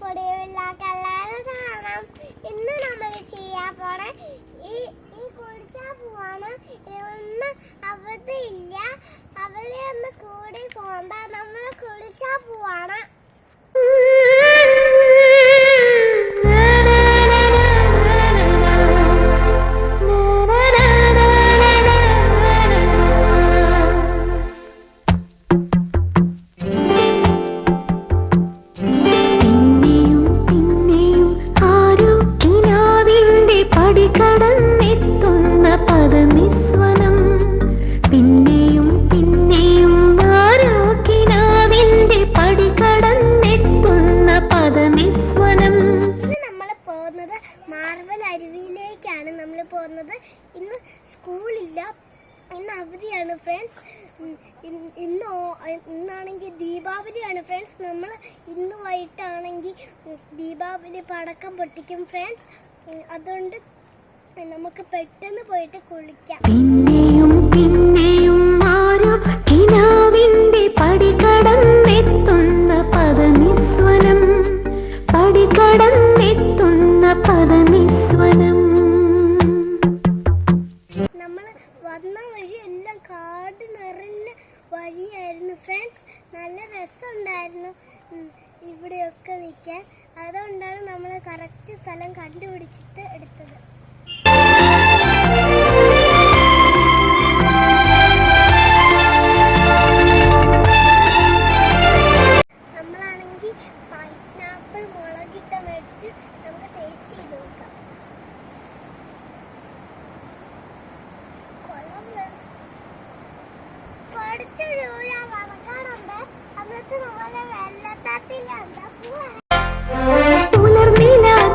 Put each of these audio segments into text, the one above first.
പൊടിയുള്ള കല്ലാണ് കാണാം നമ്മൾ ചെയ്യാൻ ഈ കുളിച്ചാ പോവാണ്. ഒന്ന് അവധിയില്ല. ഒന്ന് കൂടി പോണ്ട. നമ്മൾ കുളിച്ചാ പോവാണ്. ഇന്ന് അവധിയാണ് ഫ്രണ്ട്സ് ഇന്ന് ഇന്നാണെങ്കിൽ ദീപാവലിയാണ് ഫ്രണ്ട്സ് നമ്മൾ ഇന്ന് വൈകിട്ടാണെങ്കിൽ ദീപാവലി പടക്കം പൊട്ടിക്കും ഫ്രണ്ട്സ് അതുകൊണ്ട് നമുക്ക് പെട്ടെന്ന് പോയിട്ട് കുളിക്കാം. പിന്നെയും പിന്നെയും വന്ന വഴി എല്ലാം കാട് നിറഞ്ഞ വഴിയായിരുന്നു. ഫ്രണ്ട്സ് നല്ല രസമുണ്ടായിരുന്നു. ഇവിടെയൊക്കെ നിൽക്കാൻ. അതുകൊണ്ടാണ് നമ്മൾ കറക്റ്റ് സ്ഥലം കണ്ടുപിടിച്ചിട്ട് എടുത്തത്. നമ്മളാണെങ്കിൽ പൈനാപ്പിൾ മുളകിട്ട മേടിച്ച് നമുക്ക് ടേസ്റ്റ് ചെയ്ത് നോക്കാം.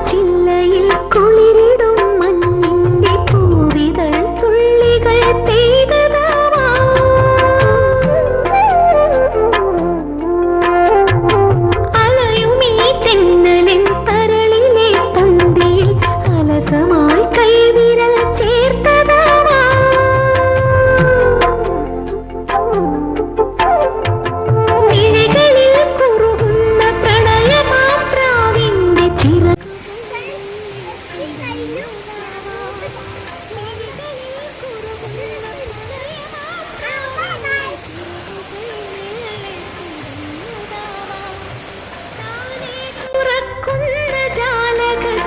ചില്ലയിൽ കുളിരിടും മഞ്ഞിന്റെ പൂവിതൾ തുള്ളികൾ പെയ്ത് लगा